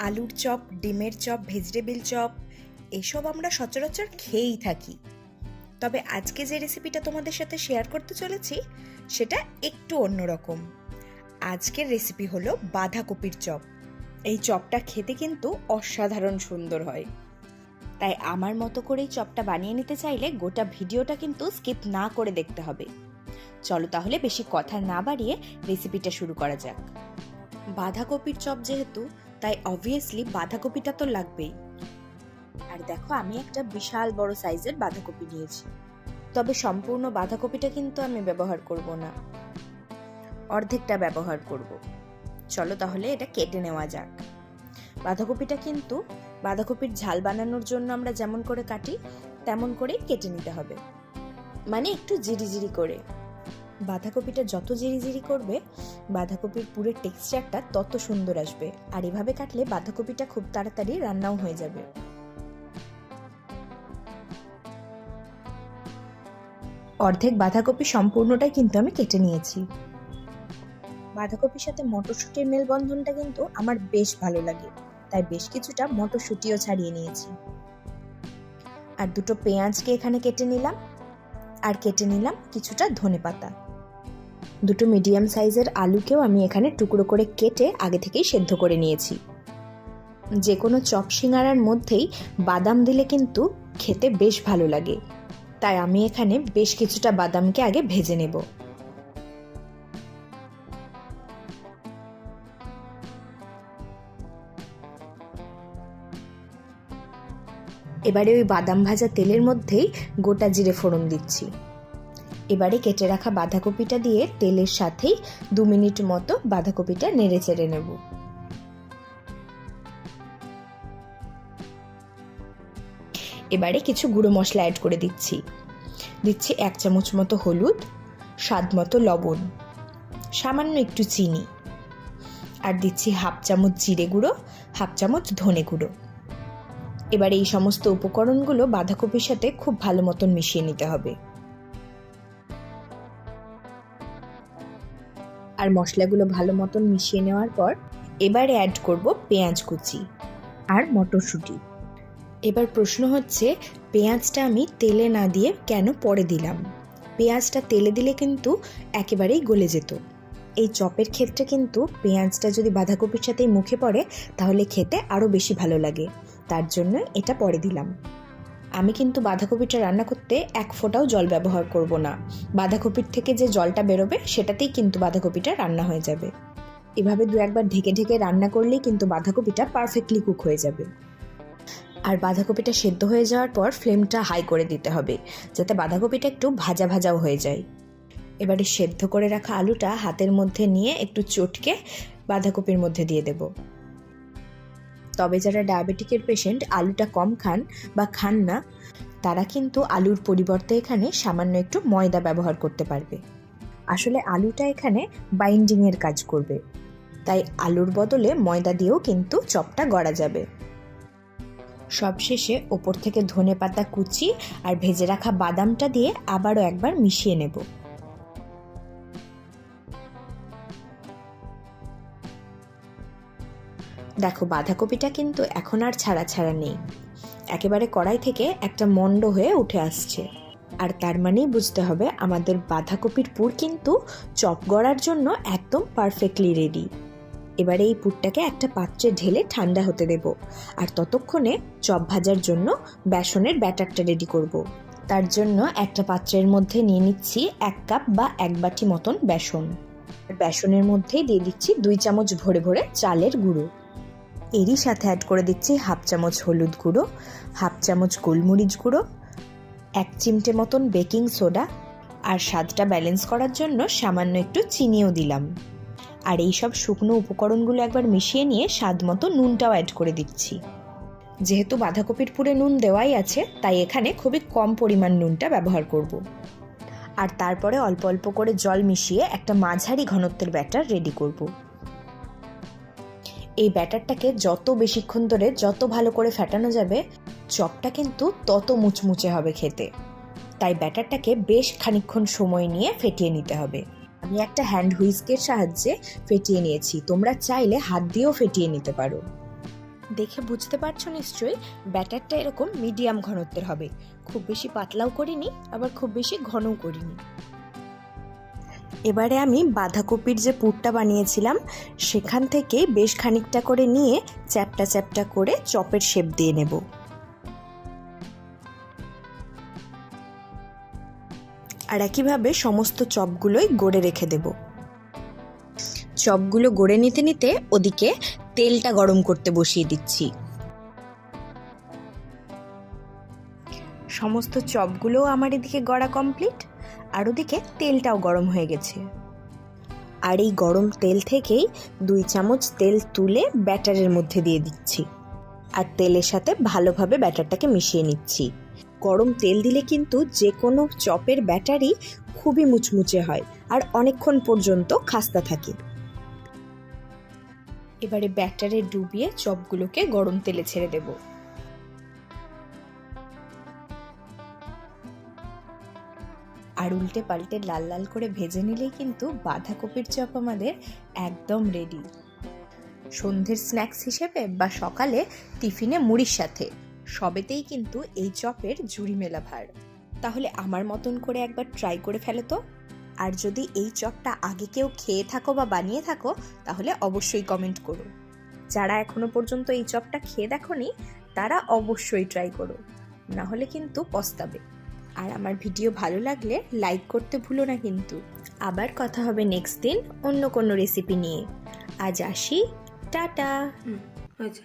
আলুর চপ, ডিমের chop, vegetable chop, এসব আমরা সচরাচর খেয়েই থাকি। তবে আজকে যে রেসিপিটা তোমাদের সাথে শেয়ার করতে চলেছি, সেটা একটু অন্যরকম। আজকের রেসিপি হলো বাঁধাকপির চপ। এই চপটা খেতে কিন্তু অসাধারণ সুন্দর হয়। তাই আমার মতো করেই চপটা বানিয়ে নিতে চাইলে গোটা ভিডিওটা কিন্তু স্কিপ না করে দেখতে হবে। চলো তাহলে বেশি কথা না বাড়িয়ে রেসিপিটা শুরু করা যাক। বাঁধাকপির চপ যেহেতু তাই অবভিয়াসলি বাঁধাকপিটা তো লাগবেই। আর দেখো, আমি একটা বিশাল বড় সাইজের বাঁধাকপি নিয়েছি। তবে সম্পূর্ণ বাঁধাকপিটা কিন্তু আমি ব্যবহার করব না। অর্ধেকটা ব্যবহার করব। চলো তাহলে এটা কেটে নেওয়া যাক। বাঁধাকপিটা কিন্তু বাঁধাকপির ঝাল বানানোর জন্য আমরা যেমন করে কাটি, তেমন করেই কেটে নিতে হবে। মানে একটু জিরি জিরি করে। বাঁধাকপিটা যত জিরি করবে, বাঁধাকপির পুরের টেক্সচারটা তত সুন্দর আসবে। আর এভাবে কাটলে বাঁধাকপিটা খুব তাড়াতাড়ি রান্নাও হয়ে যাবে। অর্ধেক বাঁধাকপি সম্পূর্ণটাই কিন্তু আমি কেটে নিয়েছি। বাঁধাকপির সাথে মটরশুঁটির মেলবন্ধনটা কিন্তু আমার বেশ ভালো লাগে। তাই বেশ কিছুটা মটরশুঁটিও ছাড়িয়ে নিয়েছি। আর দুটো পেঁয়াজকে এখানে কেটে নিলাম। আর কেটে নিলাম কিছুটা ধনে পাতা দুটো মিডিয়াম সাইজের আলুকেও আমি এখানে টুকরো করে কেটে আগে থেকেই সেদ্ধ করে নিয়েছি। যে কোনো চপ সিঙ্গারার মধ্যেই বাদাম দিলে কিন্তু খেতে বেশ ভালো লাগে। তাই আমি এখানে বেশ কিছুটা বাদামকে আগে ভেজে নেব। এবারে ওই বাদাম ভাজা তেলের মধ্যেই গোটা জিরে ফোড়ন দিচ্ছি। এবারে কেটে রাখা বাঁধাকপিটা দিয়ে তেলের সাথেই দু মিনিট মতো বাঁধাকপিটা নেড়ে চেড়ে নেব। এবারে কিছু গুঁড়ো মশলা অ্যাড করে দিচ্ছি। দিচ্ছি এক চামচ মতো হলুদ, স্বাদ মতো লবণ, সামান্য একটু চিনি। আর দিচ্ছি হাফ চামচ জিরে গুঁড়ো, হাফ চামচ ধনে গুঁড়ো। এবার এই সমস্ত উপকরণগুলো বাঁধাকপির সাথে খুব ভালো মতন মিশিয়ে নিতে হবে। আর মশলাগুলো ভালো মতন মিশিয়ে নেওয়ার পর এবারে অ্যাড করব পেঁয়াজ কুচি আর মটরশুঁটি। এবার প্রশ্ন হচ্ছে, পেঁয়াজটা আমি তেলে না দিয়ে কেন পরে দিলাম? পেঁয়াজটা তেলে দিলে কিন্তু একেবারেই গলে যেত। এই চপের ক্ষেত্রে কিন্তু পেঁয়াজটা যদি বাঁধাকপির সাথেই মুখে পড়ে, তাহলে খেতে আরও বেশি ভালো লাগে। তার জন্য এটা পরে দিলাম। আমি কিন্তু বাঁধাকপিটা রান্না করতে এক ফোঁটাও জল ব্যবহার করব না। বাঁধাকপির থেকে যে জলটা বেরোবে, সেটাতেই কিন্তু বাঁধাকপিটা রান্না হয়ে যাবে। এভাবে দু একবার ঢেকে ঢেকে রান্না করলেই কিন্তু বাঁধাকপিটা পারফেক্টলি কুক হয়ে যাবে। আর বাঁধাকপিটা সেদ্ধ হয়ে যাওয়ার পর ফ্লেমটা হাই করে দিতে হবে, যাতে বাঁধাকপিটা একটু ভাজা ভাজাও হয়ে যায়। এবারে সেদ্ধ করে রাখা আলুটা হাতের মধ্যে নিয়ে একটু চটকে বাঁধাকপির মধ্যে দিয়ে দেব। তবে যারা ডায়াবেটিকের পেশেন্ট, আলুটা কম খান বা খান না, তারা কিন্তু আলুর পরিবর্তে এখানে সামান্য একটু ময়দা ব্যবহার করতে পারবে। আসলে আলুটা এখানে বাইন্ডিংয়ের কাজ করবে। তাই আলুর বদলে ময়দা দিয়েও কিন্তু চপটা গড়া যাবে। সবশেষে ওপর থেকে ধনে পাতা কুচি আর ভেজে রাখা বাদামটা দিয়ে আবারও একবার মিশিয়ে নেব। দেখো, বাঁধাকপিটা কিন্তু এখন আর ছাড়া ছাড়া নেই। একেবারে কড়াই থেকে একটা মন্ড হয়ে উঠে আসছে। আর তার মানেই বুঝতে হবে, আমাদের বাঁধাকপির পুর কিন্তু চপ গড়ার জন্য একদম পারফেক্টলি রেডি এবারে এই পুরটাকে একটা পাত্রে ঢেলে ঠান্ডা হতে দেব। আর ততক্ষণে চপ ভাজার জন্য বেসনের ব্যাটারটা রেডি করব। তার জন্য একটা পাত্রের মধ্যে নিয়ে নিচ্ছি এক কাপ বা এক বাটি মতন বেসন। বেসনের মধ্যেই দিয়ে দিচ্ছি দুই চামচ ভরে ভরে চালের গুঁড়ো। এরই সাথে অ্যাড করে দিচ্ছি হাফ চামচ হলুদ গুঁড়ো হাফ চামচ গোলমরিচ গুঁড়ো, এক চিমটে মতন বেকিং সোডা আর স্বাদটা ব্যালেন্স করার জন্য সামান্য একটু চিনিও দিলাম আর এই সব শুকনো উপকরণগুলো একবার মিশিয়ে নিয়ে স্বাদ মতো নুনটাও অ্যাড করে দিচ্ছি যেহেতু বাঁধাকপির পুরে নুন দেওয়াই আছে, তাই এখানে খুবই কম পরিমাণ নুনটা ব্যবহার করব। আর তারপরে অল্প অল্প করে জল মিশিয়ে একটা মাঝারি ঘনত্বের ব্যাটার রেডি করব। এই ব্যাটারটাকে যত বেশিক্ষণ ধরে যত ভালো করে ফেটানো যাবে, চপটা কিন্তু তত মুচমুচে হবে খেতে। তাই ব্যাটারটাকে বেশ খানিক্ষণ সময় নিয়ে ফেটিয়ে নিতে হবে। আমি একটা হ্যান্ড হুইস্কের সাহায্যে ফেটিয়ে নিয়েছি। তোমরা চাইলে হাত দিয়েও ফেটিয়ে নিতে পারো। দেখে বুঝতে পারছ নিশ্চয়ই, ব্যাটারটা এরকম মিডিয়াম ঘনত্বের হবে। খুব বেশি পাতলাও করিনি, আবার খুব বেশি ঘনও করিনি। এবারে আমি বাঁধাকপির যে পুরটা বানিয়েছিলাম, সেখান থেকে বেশ খানিকটা করে নিয়ে চ্যাপটা চ্যাপটা করে চপের শেপ দিয়ে নেব। আর একইভাবে সমস্ত চপগুলোই গড়ে রেখে দেব। চপগুলো গড়ে নিতে নিতে ওদিকে তেলটা গরম করতে বসিয়ে দিচ্ছি। সমস্ত চপগুলোও আমার এদিকে গড়া কমপ্লিট। আর ওদিকে তেলটাও গরম হয়ে গেছে। আর এই গরম তেল থেকেই দুই চামচ তেল তুলে ব্যাটারের মধ্যে দিয়ে দিচ্ছি। আর তেলের সাথে ভালোভাবে ব্যাটারটাকে মিশিয়ে নিচ্ছি। গরম তেল দিলে কিন্তু যে কোনো চপের ব্যাটারই খুবই মুচমুচে হয় আর অনেকক্ষণ পর্যন্ত খাস্তা থাকে। এবারে ব্যাটারে ডুবিয়ে চপগুলোকে গরম তেলে ছেড়ে দেব। আর উল্টে পাল্টে লাল লাল করে ভেজে নিলেই কিন্তু বাঁধাকপির চপ আমাদের একদম রেডি সন্ধ্যের স্ন্যাক্স হিসেবে বা সকালে টিফিনে মুড়ির সাথে, সবেতেই কিন্তু এই চপের জুড়ি মেলা ভার। তাহলে আমার মতন করে একবার ট্রাই করে ফেলো তো। আর যদি এই চপটা আগে কেউ খেয়ে থাকো বা বানিয়ে থাকো, তাহলে অবশ্যই কমেন্ট করো। যারা এখনও পর্যন্ত এই চপটা খেয়ে দেখোনি, তারা অবশ্যই ট্রাই করো। না হলে কিন্তু পস্তাবে। আর আমার ভিডিও ভালো লাগলে লাইক করতে ভুলো না কিন্তু। আবার কথা হবে নেক্সট দিন অন্য কোনো রেসিপি নিয়ে। আজ আসি, টাটা। হয়েছে।